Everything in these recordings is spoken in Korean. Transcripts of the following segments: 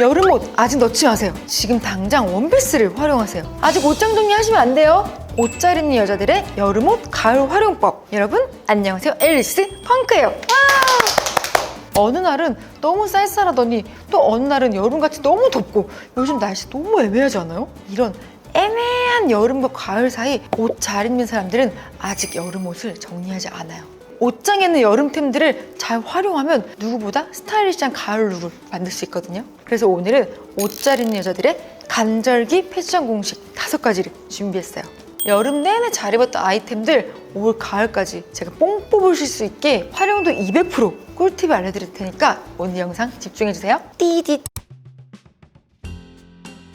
여름 옷 아직 넣지 마세요. 지금 당장 원피스를 활용하세요. 아직 옷장 정리하시면 안 돼요. 옷 잘 입는 여자들의 여름 옷 가을 활용법. 여러분 안녕하세요. 앨리스 펑크예요. 와! 어느 날은 너무 쌀쌀하더니 또 어느 날은 여름같이 너무 덥고 요즘 날씨 너무 애매하지 않아요? 이런 애매한 여름과 가을 사이 옷 잘 입는 사람들은 아직 여름 옷을 정리하지 않아요. 옷장에 있는 여름템들을 잘 활용하면 누구보다 스타일리시한 가을 룩을 만들 수 있거든요. 그래서 오늘은 옷 잘 입는 여자들의 간절기 패션 공식 다섯 가지를 준비했어요. 여름 내내 잘 입었던 아이템들 올 가을까지 제가 뽕 뽑으실 수 있게 활용도 200% 꿀팁을 알려드릴 테니까 오늘 영상 집중해주세요. 띠디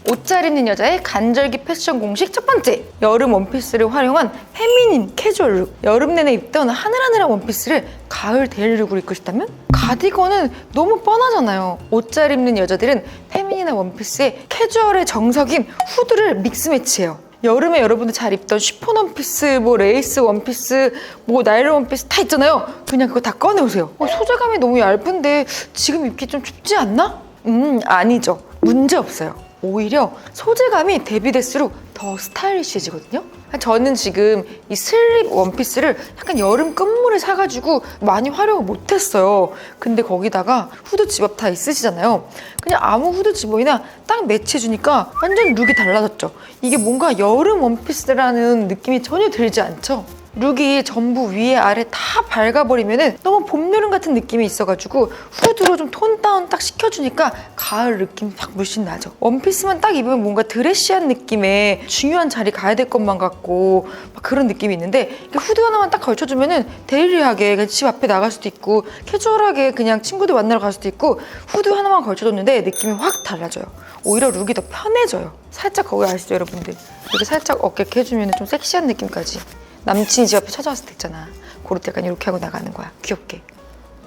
옷 잘 입는 여자의 간절기 패션 공식 첫 번째 여름 원피스를 활용한 페미닌 캐주얼 룩 여름 내내 입던 하늘하늘한 원피스를 가을 데일리 룩으로 입고 싶다면 가디건은 너무 뻔하잖아요 옷 잘 입는 여자들은 페미닌한 원피스에 캐주얼의 정석인 후드를 믹스 매치해요 여름에 여러분들 잘 입던 쉬폰 원피스, 뭐 레이스 원피스, 뭐 나일론 원피스 다 있잖아요. 그냥 그거 다 꺼내오세요. 어, 소재감이 너무 얇은데 지금 입기 좀 춥지 않나? 음, 아니죠. 문제 없어요. 오히려 소재감이 대비될수록 더 스타일리시해지거든요. 저는 지금 이 슬립 원피스를 약간 여름 끝물에 사가지고 많이 활용을 못했어요. 근데 거기다가 후드 집업 다 있으시잖아요. 그냥 아무 후드 집업이나 딱 매치해주니까 완전 룩이 달라졌죠. 이게 뭔가 여름 원피스라는 느낌이 전혀 들지 않죠. 룩이 전부 위에 아래 다 밝아버리면 너무 봄 여름 같은 느낌이 있어가지고 후드로 좀 톤 다운 딱 시켜주니까 가을 느낌 확 물씬 나죠. 원피스만 딱 입으면 뭔가 드레시한 느낌의 중요한 자리 가야 될 것만 같고 막 그런 느낌이 있는데 후드 하나만 딱 걸쳐주면은 데일리하게 그냥 집 앞에 나갈 수도 있고 캐주얼하게 그냥 친구들 만나러 갈 수도 있고 후드 하나만 걸쳐줬는데 느낌이 확 달라져요. 오히려 룩이 더 편해져요. 살짝 거기 아시죠 여러분들? 이렇게 살짝 어깨 해주면 좀 섹시한 느낌까지. 남친이 집 앞에 찾아왔을 때 있잖아. 그럴 때 약간 이렇게 하고 나가는 거야. 귀엽게.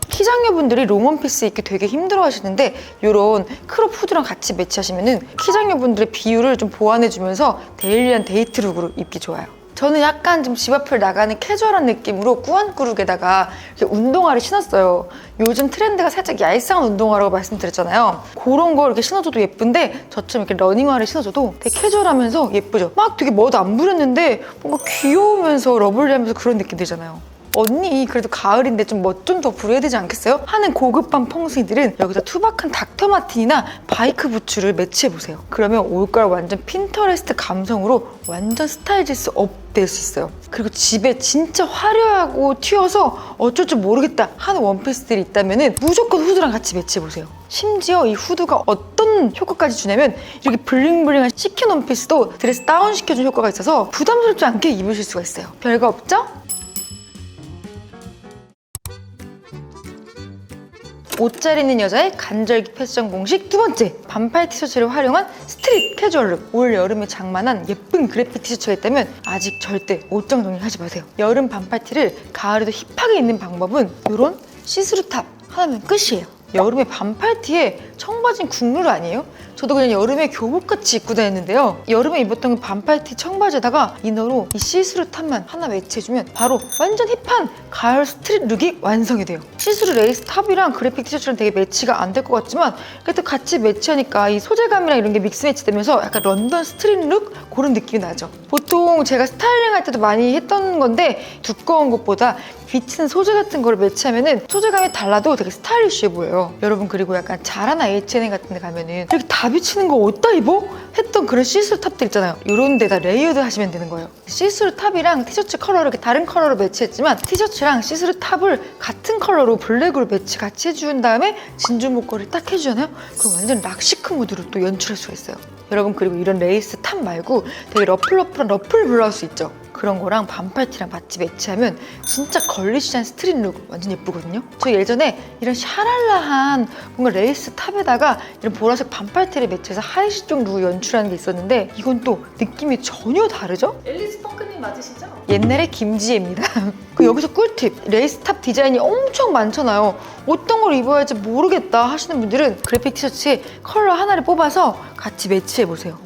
키장녀분들이 롱원피스 입기 되게 힘들어 하시는데 이런 크롭 후드랑 같이 매치하시면은 키장녀분들의 비율을 좀 보완해 주면서 데일리한 데이트 룩으로 입기 좋아요. 저는 약간 좀 집 앞을 나가는 캐주얼한 느낌으로 꾸안꾸룩에다가 운동화를 신었어요. 요즘 트렌드가 살짝 얄쌍한 운동화라고 말씀드렸잖아요. 그런 거 이렇게 신어줘도 예쁜데 저처럼 이렇게 러닝화를 신어줘도 되게 캐주얼하면서 예쁘죠. 막 되게 멋도 안 부렸는데 뭔가 귀여우면서 러블리하면서 그런 느낌 들잖아요. 언니 그래도 가을인데 좀 멋 좀 더 부려야 되지 않겠어요? 하는 고급방 펑스이들은 여기서 투박한 닥터 마틴이나 바이크 부츠를 매치해보세요. 그러면 올가을 완전 핀터레스트 감성으로 완전 스타일지스 업될 수 있어요. 그리고 집에 진짜 화려하고 튀어서 어쩔 줄 모르겠다 하는 원피스들이 있다면 무조건 후드랑 같이 매치해보세요. 심지어 이 후드가 어떤 효과까지 주냐면 이렇게 블링블링한 시킨 원피스도 드레스 다운 시켜준 효과가 있어서 부담스럽지 않게 입으실 수가 있어요. 별거 없죠? 옷 잘 입는 여자의 간절기 패션 공식 두 번째 반팔 티셔츠를 활용한 스트릿 캐주얼 룩 올 여름에 장만한 예쁜 그래픽 티셔츠가 있다면 아직 절대 옷장 정리하지 마세요. 여름 반팔 티를 가을에도 힙하게 입는 방법은 이런 시스루 탑 하나면 끝이에요. 여름에 반팔 티에 청바지는 국룰 아니에요? 저도 그냥 여름에 교복같이 입고 다녔는데요. 여름에 입었던 그 반팔티 청바지에다가 이너로 이 시스루 탑만 하나 매치해주면 바로 완전 힙한 가을 스트릿 룩이 완성이 돼요. 시스루 레이스 탑이랑 그래픽 티셔츠랑 되게 매치가 안 될 것 같지만 그래도 같이 매치하니까 이 소재감이랑 이런 게 믹스 매치되면서 약간 런던 스트릿 룩 그런 느낌이 나죠. 보통 제가 스타일링 할 때도 많이 했던 건데 두꺼운 것보다 비치는 소재 같은 거를 매치하면 은 소재감이 달라도 되게 스타일리시해 보여요. 여러분 그리고 약간 잘하나 H&M 같은 데 가면은 이렇게 다 비 치는 거 어디다 입어? 했던 그런 시스루 탑들 있잖아요. 이런 데다 레이어드 하시면 되는 거예요. 시스루 탑이랑 티셔츠 컬러를 이렇게 다른 컬러로 매치했지만 티셔츠랑 시스루 탑을 같은 컬러로 블랙으로 매치 같이 해준 다음에 진주 목걸이를 딱 해주잖아요. 그럼 완전 락시크 무드로 또 연출할 수가 있어요. 여러분 그리고 이런 레이스 탑 말고 되게 러플러플한 러플 블라우스 있죠? 그런 거랑 반팔티랑 같이 매치하면 진짜 걸리시한 스트릿 룩 완전 예쁘거든요. 저 예전에 이런 샤랄라한 뭔가 레이스 탑에다가 이런 보라색 반팔티를 매치해서 하이시종 룩을 연출하는 게 있었는데 이건 또 느낌이 전혀 다르죠? 앨리스 펑크님 맞으시죠? 옛날에 김지혜입니다. 그 여기서 꿀팁 레이스 탑 디자인이 엄청 많잖아요. 어떤 걸 입어야 할지 모르겠다 하시는 분들은 그래픽 티셔츠에 컬러 하나를 뽑아서 같이 매치해 보세요.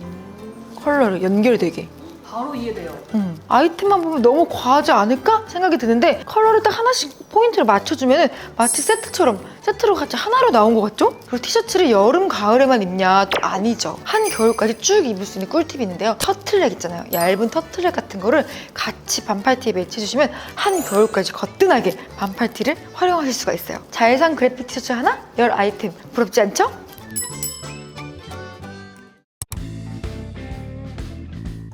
컬러를 연결되게. 바로 이해돼요. 음, 아이템만 보면 너무 과하지 않을까 생각이 드는데 컬러를 딱 하나씩 포인트를 맞춰주면 마치 세트처럼 세트로 같이 하나로 나온 것 같죠? 그리고 티셔츠를 여름 가을에만 입냐 또 아니죠 한 겨울까지 쭉 입을 수 있는 꿀팁이 있는데요 터틀넥 있잖아요 얇은 터틀넥 같은 거를 같이 반팔티에 매치해주시면 한 겨울까지 거뜬하게 반팔티를 활용하실 수가 있어요 잘산 그래픽 티셔츠 하나 열 아이템 부럽지 않죠?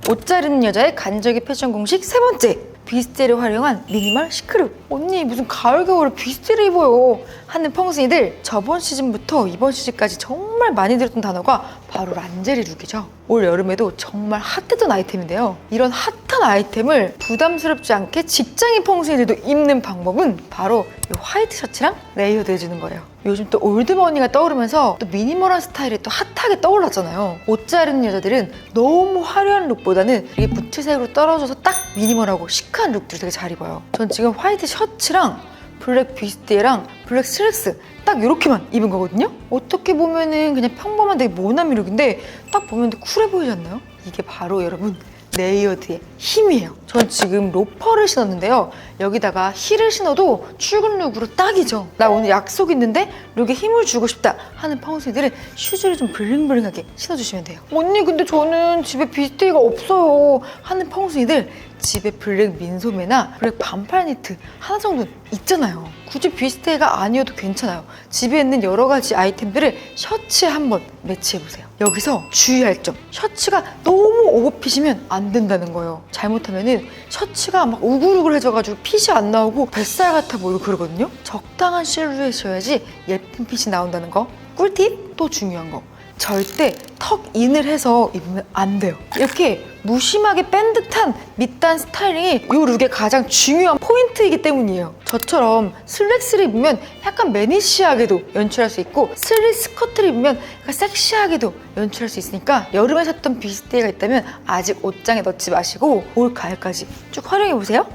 옷 자르는 여자의 간절기 패션 공식 세 번째 비스트를 활용한 미니멀 시크룩 언니 무슨 가을 겨울에 비스트를 입어요 하는 펑순이들 저번 시즌부터 이번 시즌까지 정말 많이 들었던 단어가 바로 란제리 룩이죠 올 여름에도 정말 핫했던 아이템인데요 이런 핫한 아이템을 부담스럽지 않게 직장인 펑순이들도 입는 방법은 바로 이 화이트 셔츠랑 레이어드 해주는 거예요 요즘 또 올드머니가 떠오르면서 또 미니멀한 스타일이 또 핫하게 떠올랐잖아요. 옷 자르는 여자들은 너무 화려한 룩보다는 이게 무채색으로 떨어져서 딱 미니멀하고 시크한 룩들 되게 잘 입어요. 전 지금 화이트 셔츠 랑 블랙 비스티에랑 블랙 슬랙스 딱 이렇게만 입은 거거든요. 어떻게 보면은 그냥 평범한 되게 모나미 룩인데 딱 보면 쿨해 보이지 않나요? 이게 바로 여러분 레이어드의 힘이에요. 전 지금 로퍼를 신었는데요. 여기다가 힐을 신어도 출근 룩으로 딱이죠. 나 오늘 약속 있는데 룩에 힘을 주고 싶다 하는 펑스들은 슈즈를 좀 블링블링하게 신어주시면 돼요. 언니 근데 저는 집에 비스티가 없어요 하는 펑스이들 집에 블랙 민소매나 블랙 반팔 니트 하나 정도 있잖아요. 굳이 비스트가 아니어도 괜찮아요. 집에 있는 여러 가지 아이템들을 셔츠에 한번 매치해보세요. 여기서 주의할 점. 셔츠가 너무 오버핏이면 안 된다는 거예요. 잘못하면은 셔츠가 막 우글우글해져가지고 핏이 안 나오고 뱃살 같아 보이고 그러거든요. 적당한 실루엣이어야지 예쁜 핏이 나온다는 거. 꿀팁? 또 중요한 거. 절대 턱 인을 해서 입으면 안 돼요. 이렇게 무심하게 뺀 듯한 밑단 스타일링이 이 룩의 가장 중요한 포인트이기 때문이에요. 저처럼 슬랙스를 입으면 약간 매니시하게도 연출할 수 있고 슬릿 스커트를 입으면 약간 섹시하게도 연출할 수 있으니까 여름에 샀던 비스티가 있다면 아직 옷장에 넣지 마시고 올 가을까지 쭉 활용해 보세요.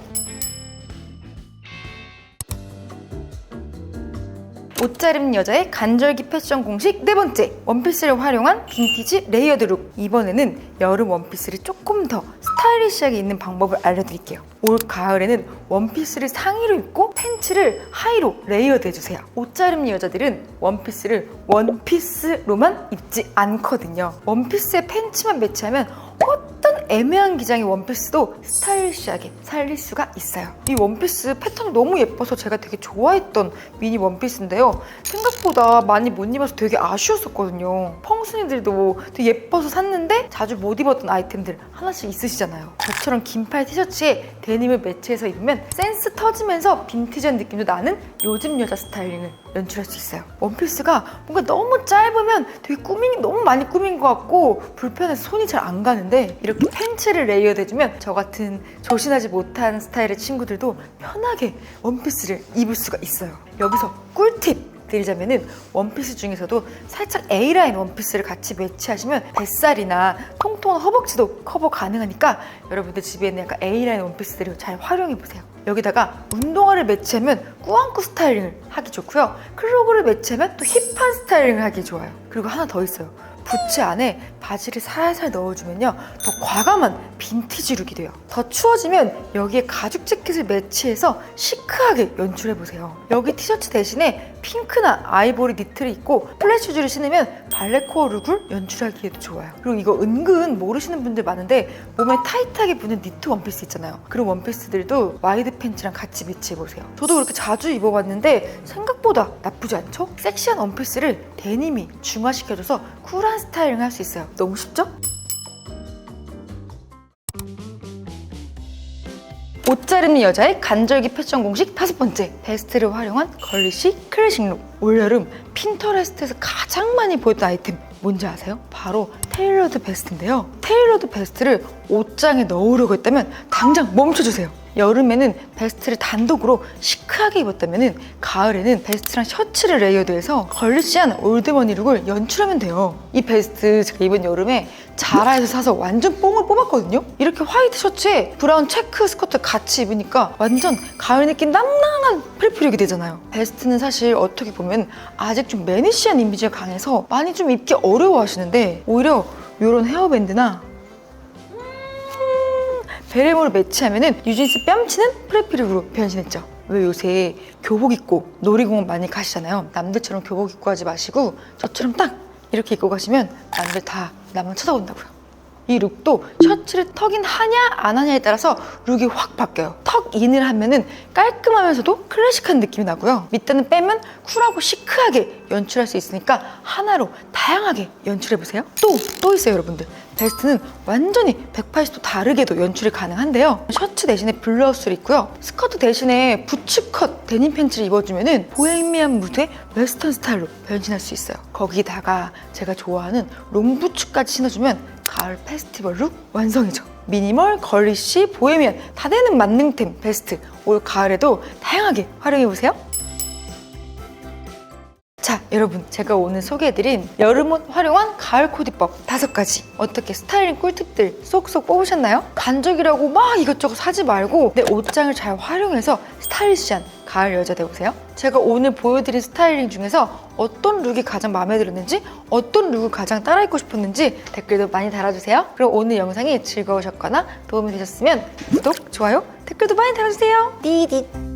옷 자르는 여자의 간절기 패션 공식 네 번째. 원피스를 활용한 빈티지 레이어드 룩. 이번에는 여름 원피스를 조금 더 스타일리시하게 입는 방법을 알려드릴게요. 올 가을에는 원피스를 상의로 입고 팬츠를 하의로 레이어드 해주세요. 옷 자르는 여자들은 원피스를 원피스로만 입지 않거든요. 원피스에 팬츠만 매치하면 애매한 기장의 원피스도 스타일리시하게 살릴 수가 있어요. 이 원피스 패턴이 너무 예뻐서 제가 되게 좋아했던 미니 원피스인데요. 생각보다 많이 못 입어서 되게 아쉬웠었거든요. 펑순이들도 되게 예뻐서 샀는데 자주 못 입었던 아이템들 하나씩 있으시잖아요. 저처럼 긴팔 티셔츠에 데님을 매치해서 입으면 센스 터지면서 빈티지한 느낌도 나는 요즘 여자 스타일링을 연출할 수 있어요. 원피스가 뭔가 너무 짧으면 되게 꾸민 너무 많이 꾸민 것 같고 불편해서 손이 잘 안 가는데 이렇게 팬츠를 레이어드 해주면 저 같은 조신하지 못한 스타일의 친구들도 편하게 원피스를 입을 수가 있어요. 여기서 꿀팁! 드리자면은 원피스 중에서도 살짝 A라인 원피스를 같이 매치하시면 뱃살이나 통통한 허벅지도 커버 가능하니까 여러분들 집에 있는 약간 A라인 원피스들을 잘 활용해 보세요. 여기다가 운동화를 매치하면 꾸안꾸 스타일링을 하기 좋고요. 클로그를 매치하면 또 힙한 스타일링을 하기 좋아요. 그리고 하나 더 있어요. 부츠 안에 바지를 살살 넣어주면요 더 과감한 빈티지 룩이 돼요 더 추워지면 여기에 가죽 재킷을 매치해서 시크하게 연출해보세요 여기 티셔츠 대신에 핑크나 아이보리 니트를 입고 플랫 슈즈를 신으면 발레코어 룩을 연출하기에도 좋아요 그리고 이거 은근 모르시는 분들 많은데 몸에 타이트하게 붙는 니트 원피스 있잖아요 그런 원피스들도 와이드 팬츠랑 같이 매치해보세요 저도 그렇게 자주 입어봤는데 생각보다 나쁘지 않죠? 섹시한 원피스를 데님이 중화시켜줘서 쿨한 스타일링을 할수 있어요. 너무 쉽죠? 옷 자르는 여자의 간절기 패션 공식 다섯 번째 베스트를 활용한 걸리시 클래식 룩. 올여름 핀터레스트에서 가장 많이 보였던 아이템 뭔지 아세요? 바로 테일러드 베스트인데요. 테일러드 베스트를 옷장에 넣으려고 했다면 당장 멈춰주세요 여름에는 베스트를 단독으로 시크하게 입었다면 가을에는 베스트랑 셔츠를 레이어드해서 걸리시한 올드머니 룩을 연출하면 돼요. 이 베스트 제가 이번 여름에 자라에서 사서 완전 뽕을 뽑았거든요. 이렇게 화이트 셔츠에 브라운 체크 스커트 같이 입으니까 완전 가을 느낌 낭낭한 프리프룩이 되잖아요. 베스트는 사실 어떻게 보면 아직 좀 매니시한 이미지가 강해서 많이 좀 입기 어려워 하시는데 오히려 이런 헤어밴드나 베레모를 매치하면은 뉴진스 뺨치는 프레피룩으로 변신했죠. 왜 요새 교복 입고 놀이공원 많이 가시잖아요. 남들처럼 교복 입고 하지 마시고 저처럼 딱 이렇게 입고 가시면 남들 다 나만 쳐다본다고요. 이 룩도 셔츠를 턱인 하냐 안 하냐에 따라서 룩이 확 바뀌어요. 턱 인을 하면은 깔끔하면서도 클래식한 느낌이 나고요. 밑단은 빼면 쿨하고 시크하게 연출할 수 있으니까 하나로 다양하게 연출해 보세요. 또 또 있어요, 여러분들. 베스트는 완전히 180도 다르게도 연출이 가능한데요. 셔츠 대신에 블라우스를 입고요. 스커트 대신에 부츠컷 데님 팬츠를 입어주면 은 보헤미안 무드의 웨스턴 스타일로 변신할 수 있어요. 거기다가 제가 좋아하는 롱부츠까지 신어주면 가을 페스티벌 룩 완성이죠. 미니멀, 걸리시, 보헤미안 다 되는 만능템 베스트. 올 가을에도 다양하게 활용해보세요. 자, 여러분, 제가 오늘 소개해드린 여름옷 활용한 가을 코디법 다섯 가지. 어떻게 스타일링 꿀팁들 쏙쏙 뽑으셨나요? 간적이라고 막 이것저것 사지 말고 내 옷장을 잘 활용해서 스타일리시한 가을 여자 되보세요. 제가 오늘 보여드린 스타일링 중에서 어떤 룩이 가장 마음에 들었는지, 어떤 룩을 가장 따라 입고 싶었는지 댓글도 많이 달아주세요. 그럼 오늘 영상이 즐거우셨거나 도움이 되셨으면 구독, 좋아요, 댓글도 많이 달아주세요. 띠디.